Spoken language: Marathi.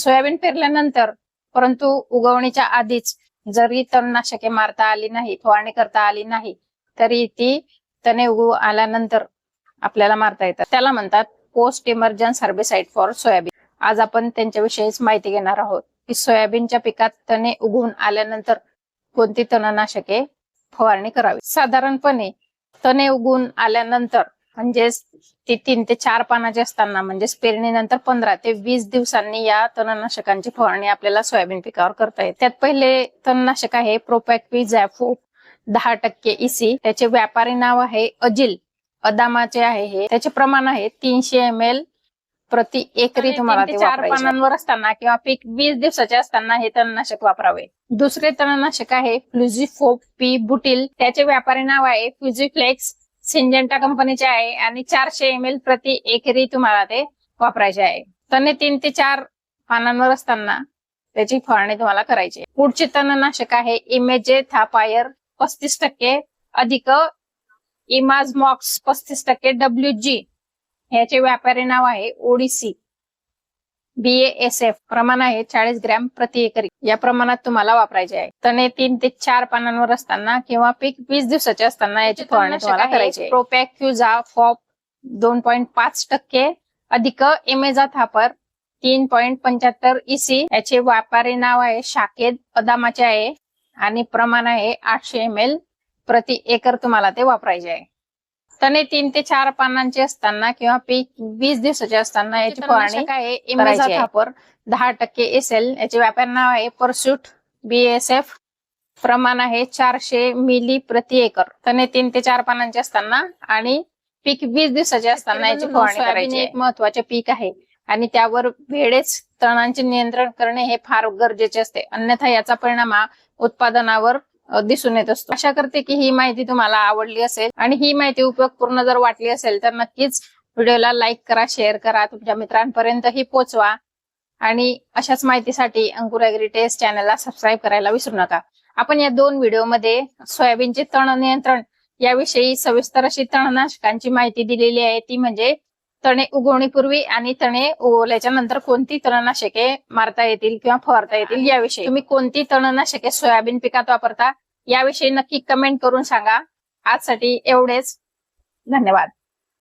सोयाबीन पेरल्यानंतर परंतु उगवणीच्या आधीच जरी तणनाशके मारता आली नाही फवारणी करता आली नाही तरी ती तणे उगवू आल्यानंतर आपल्याला मारता येतात. त्याला म्हणतात post emergence herbicide for soybean आज आपण त्यांच्याविषयीच माहिती घेणार आहोत की सोयाबीनच्या पिकात तणे उगवून आल्यानंतर कोणती तणनाशके फवारणी करावी? साधारणपणे तणे उगवून आल्यानंतर म्हणजेच ते तीन ते चार पानाचे असताना म्हणजेच पेरणीनंतर पंधरा ते वीस दिवसांनी या तणनाशकांची फवारणी आपल्याला सोयाबीन पिकावर करता येते. त्यात पहिले तणनाशक आहे प्रोपॅक्वी झॅफो दहा टक्के इसी त्याचे व्यापारी नाव आहे अजिल. अदामाचे आहे हे त्याचे प्रमाण आहे तीनशे एम एल प्रति एकरी तुम्हाला ते चार पानांवर असताना किंवा पीक वीस दिवसाचे असताना हे तणनाशक वापरावे. दुसरे तणनाशक आहे फ्लुझिफोप पी बुटील त्याचे व्यापारी नाव आहे फ्युझिफ्लेक्स सिंजेंटा कंपनीचे आहे आणि चारशे एम एल प्रति एकरी तुम्हाला ते वापरायचे आहे. तने तीन ते चार पानांवर असताना त्याची फवारणी तुम्हाला करायची आहे. पुढचे तणनाशक आहे इमेजे थापायर पस्तीस टक्के अधिक इमाजमॉक्स पस्तीस टक्के डब्ल्यू जी ह्याचे व्यापारी नाव आहे ओडीसी. बीएएसएफ प्रमाण आहे चाळीस ग्रॅम प्रति एकरी. या प्रमाणात तुम्हाला वापरायचे आहे. तणे तीन ते चार पानांवर असताना किंवा पीक वीस दिवसाचे असताना याची फवारणी तुम्हाला करायची. प्रोपॅक्युझा फॉप दोन पॉईंट पाच टक्के अधिक एमेझा थापर तीन पॉईंट पंच्याहत्तर इसी याचे व्यापारी नाव आहे शाकेद अदामाचे आहे. आणि प्रमाण आहे आठशे एम एल प्रति एकर तुम्हाला ते वापरायचे आहे. तणे तीन ते चार पानांचे असताना किंवा पीक वीस दिवसाचे असताना याची फवारणी इमेझा थापर दहा टक्के एसएल याचे व्यापारी नाव आहे परस्यूट बीएसएफ. प्रमाण आहे चारशे मिली प्रति एकर. तणे तीन ते चार पानांचे असताना आणि पीक वीस दिवसाचे असताना याची फवारणी करायची एक महत्त्वाचे पीक आहे आणि त्यावर वेळेच तणांचे नियंत्रण करणे हे फार गरजेचे असते. अन्यथा याचा परिणाम हा उत्पादनावर दिसून येत असतो. आशा करते की ही माहिती तुम्हाला आवडली असेल आणि ही माहिती उपयोगपूर्ण जर वाटली असेल तर नक्कीच व्हिडिओला लाईक करा शेअर करा तुमच्या मित्रांपर्यंतही पोचवा आणि अशाच माहितीसाठी अंकुर अॅग्री टेस्ट चॅनलला सबस्क्राईब करायला विसरू नका. आपण या दोन व्हिडिओमध्ये सोयाबीनचे तण नियंत्रण याविषयी सविस्तर अशी तणनाशकांची माहिती दिलेली आहे. ती म्हणजे तणे उगवणीपूर्वी आणि तणे उगवल्याच्या नंतर कोणती तणनाशके मारता येतील किंवा फवारता येतील याविषयी. तुम्ही कोणती तणनाशके सोयाबीन पिकात वापरता याविषयी नक्की कमेंट करून सांगा. आजसाठी एवढेच. धन्यवाद.